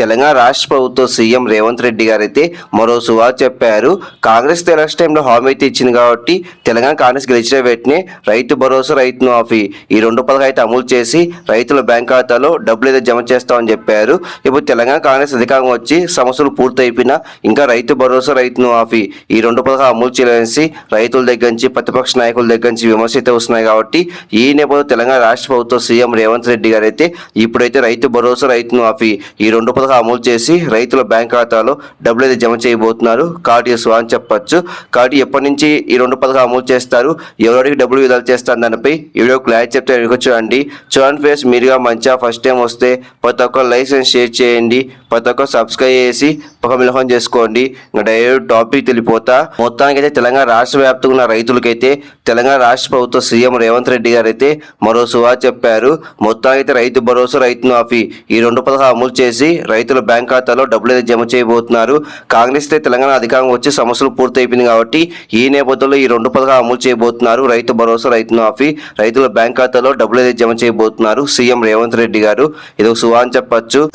తెలంగాణ రాష్ట్ర ప్రభుత్వం సీఎం రేవంత్ రెడ్డి గారు అయితే మరో సువార్ చెప్పారు. కాంగ్రెస్ ఎలక్షన్ టైంలో హామీ అయితే ఇచ్చింది కాబట్టి తెలంగాణ కాంగ్రెస్ గెలిచిన వెంటనే రైతు భరోసా రైతు మాఫీ ఈ రెండు పథకాలు అయితే అమలు చేసి రైతుల బ్యాంక్ ఖాతాలో డబ్బులు అయితే జమ చేస్తామని చెప్పారు. ఇప్పుడు తెలంగాణ కాంగ్రెస్ అధికారం వచ్చి సమస్యలు పూర్తయిపోయినా ఇంకా రైతు భరోసా రైతు మాఫీ ఈ రెండు పథకాలు అమలు చేయాలనేసి రైతుల దగ్గర నుంచి ప్రతిపక్ష నాయకుల దగ్గర నుంచి విమర్శ అయితే వస్తున్నాయి కాబట్టి ఈ నేపథ్యంలో తెలంగాణ రాష్ట్ర ప్రభుత్వం సీఎం రేవంత్ రెడ్డి గారు అయితే ఇప్పుడైతే రైతు భరోసా రైతు మాఫీ ఈ రెండు పథకాలు అమలు చేసి రైతుల బ్యాంక్ ఖాతాలో డబ్బులు అయితే జమ చేయబోతున్నారు. కాబట్టి సో అని చెప్పచ్చు. కాబట్టి ఎప్పటి నుంచి ఈ రెండు పథకాలు అమలు చేస్తారు? ఎవరికి డబ్బులు విడుదల చేస్తారు దానిపై ఈ వీడియో క్లారిటీ చెప్తే వెనుక చూడండి. చూడండి ఫేస్ మీరుగా మంచిగా ఫస్ట్ టైం వస్తే ప్రతి ఒక్క లైసెన్స్ షేర్ చేయండి. ప్రతి ఒక్క సబ్స్క్రైబ్ చేసి ఒక మిలహం చేసుకోండి. ఇంకా డైరెక్ట్ టాపిక్ తెలిపోతా. మొత్తానికైతే తెలంగాణ రాష్ట్ర వ్యాప్తంగా ఉన్న రైతులకైతే తెలంగాణ రాష్ట్ర ప్రభుత్వ సీఎం రేవంత్ రెడ్డి గారు అయితే మరో సువా చెప్పారు. మొత్తానికైతే రైతు భరోసా రైతు మాఫీ ఈ రెండు పథకాలు అమలు చేసి రైతుల బ్యాంక్ ఖాతాలో డబ్బులు అయితే జమ చేయబోతున్నారు. కాంగ్రెస్ అయితే తెలంగాణ అధికారం వచ్చి సమస్యలు పూర్తయిపోయింది కాబట్టి ఈ నేపథ్యంలో ఈ రెండు పథకాలు అమలు చేయబోతున్నారు. రైతు భరోసా రైతు మాఫీ రైతుల బ్యాంక్ ఖాతాలో డబ్బులు అయితే జమ చేయబోతున్నారు సీఎం రేవంత్ రెడ్డి గారు. ఇది ఒక సువా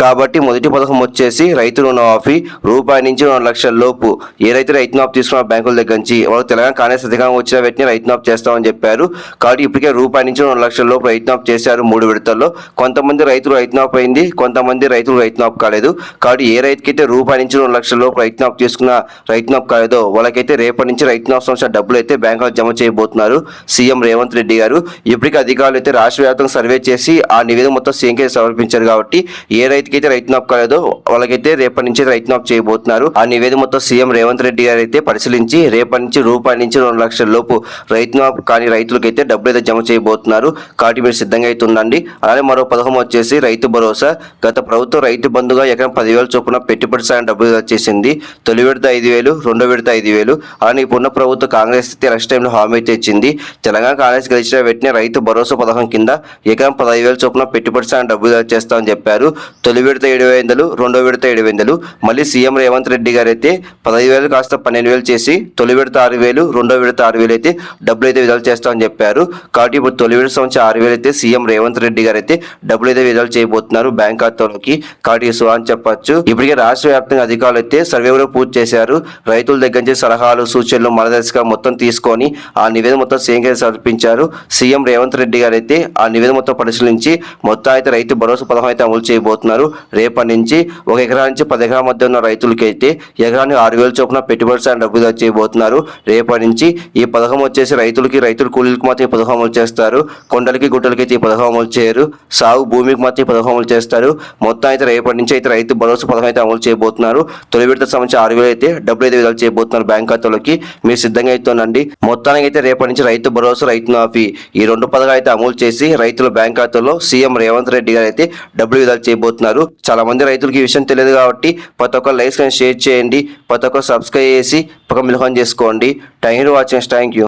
కాబట్టి మొదటి పథకం వచ్చేసి రైతు రుణమాఫీ రూపాయి నుంచి రెండు లక్షల లోపు. ఏ రైతు రైతు మాఫ్ తీసుకున్న బ్యాంకుల దగ్గర నుంచి వాళ్ళు తెలంగాణ కాంగ్రెస్ అధికారం వచ్చిన వెంటనే రైతు మాఫ్ చేస్తామని చెప్పారు. కాబట్టి ఇప్పటికే రూపాయి నుంచి రెండు లక్షల లోపు రైతు మాఫ్ చేశారు మూడు విడతల్లో. కొంతమంది రైతులు రైతు మాఫ్ అయింది కొంతమంది రైతులు రైతు మాఫ్ కాలేదు. కాబట్టి ఏ రైతుకైతే రూపాయి నుంచి రెండు లక్షల లోపు రైతు మాఫ్ తీసుకున్న రైతు మాఫ్ కాలేదో వాళ్ళకైతే రేపటి నుంచి రైతు మాఫ్ సంస్థ డబ్బులు అయితే బ్యాంకులో జమ చేయబోతున్నారు సీఎం రేవంత్ రెడ్డి గారు. ఇప్పటికీ అధికారులు అయితే రాష్ట్ర వ్యాప్తంగా సర్వే చేసి ఆ నివేదిక మొత్తం సీఎంకే సమర్పించారు కాబట్టి ఏ రైతుకైతే రైతు నాపు కాలేదో వాళ్ళకైతే రేపటి నుంచి రైతు నాపు చేయబోతున్నారు. ఆ నివేదిక మొత్తం సీఎం రేవంత్ రెడ్డి గారు అయితే పరిశీలించి రేపటి నుంచి రూపాయి నుంచి రెండు లక్షల లోపు రైతు మాఫ్ కాని రైతులకైతే డబ్బులు అయితే జమ చేయబోతున్నారు. కాబట్టి మీరు సిద్ధంగా అయితే ఉండండి. అలానే మరో పథకం వచ్చేసి రైతు భరోసా. గత ప్రభుత్వం రైతు బంధుగా ఎకరం పదివేల చొప్పున పెట్టుబడి సాయం డబ్బులు వచ్చేసింది తొలి విడత ఐదు వేలు రెండో విడత ఐదు వేలు. అలానే ఇప్పుడున్న ప్రభుత్వం కాంగ్రెస్ అయితే ఎలక్షన్ టైంలో హామీ తెచ్చింది. తెలంగాణ కాంగ్రెస్ గెలిచిన వెంటనే రైతు భరోసా పథకం కింద ఎకరం పదహైదు వేల చొప్పున పెట్టుబడి సాయం డబ్బులు చేస్తామని చెప్పారు. తొలి విడత ఏడు వందలు రెండో విడత ఏడు వందలు మళ్ళీ సీఎం రేవంత్ రెడ్డి గారు అయితే పదహైదు వేలు కాస్త పన్నెండు వేలు చేసి తొలి విడత ఆరు వేలు రెండో విడత ఆరు వేలు అయితే డబ్బులు అయితే విడుదల చేస్తామని చెప్పారు. కాబట్టి ఇప్పుడు తొలి విడత సంవత్సరం ఆరు వేలు అయితే సీఎం రేవంత్ రెడ్డి గారు అయితే డబ్బులు అయితే విడుదల చేయబోతున్నారు బ్యాంక్ ఖాతాలోకి. కాబట్టి సో అని చెప్పొచ్చు. ఇప్పటికే రాష్ట్ర వ్యాప్తంగా అధికారులు అయితే సర్వే కూడా పూర్తి చేశారు. రైతుల దగ్గర నుంచి సలహాలు సూచనలు మార్గదర్శకాలు మొత్తం తీసుకొని ఆ నివేదిక మొత్తం సీఎం సమర్పించారు. సీఎం రేవంత్ రెడ్డి గారు అయితే ఆ నివేదిక మొత్తం పరిశీలించి మొత్తం అయితే రైతు భరోసా పథకం అయితే అమలు చేయబోతున్నారు. రేపటి నుంచి ఒక ఎకరా నుంచి పది ఎకరాల మధ్య ఉన్న రైతులకి అయితే ఎకరానికి ఆరు వేల చొప్పున పెట్టుబడి సాయం డబ్బులు చేయబోతున్నారు. రేపటి నుంచి ఈ పథకం వచ్చేసి రైతులకి రైతుల కూలీలకు మాత్రం ఈ పథకం అమలు చేస్తారు. కొండలకి గుట్టలకి అయితే ఈ పథకం అమలు చేయరు. సాగు భూమికి మాత్రం ఈ పథకం అమలు చేస్తారు. మొత్తం అయితే రేపటి నుంచి అయితే రైతు భరోసా పథకం అయితే అమలు చేయబోతున్నారు. తొలి విడత సంబంధించి ఆరు వేలు అయితే డబ్బులు అయితే విడుదల చేయబోతున్నారు బ్యాంక్ ఖాతాలోకి. మీరు సిద్ధంగా అవుతుందండి మొత్తానికి అయితే రేపటి నుంచి రైతు భరోసా రైతు మాఫీ ఈ రెండు పథకాలు అయితే అమలు చేసి రైతుల బ్యాంక్ ఖాతాలో సీఎం రేవంత్ రెడ్డి గారు అయితే డబ్బులు విడుదల చేయబోతున్నారు. చాలా మంది రైతులకి ఈ విషయం తెలియదు కాబట్టి ప్రతి ఒక్క లైక్స్ షేర్ చేయండి ప్రతి ఒక్క సబ్స్క్రైబ్ చేసి పక్క మిలహం చేసుకోండి. Thank you watching. Thank you.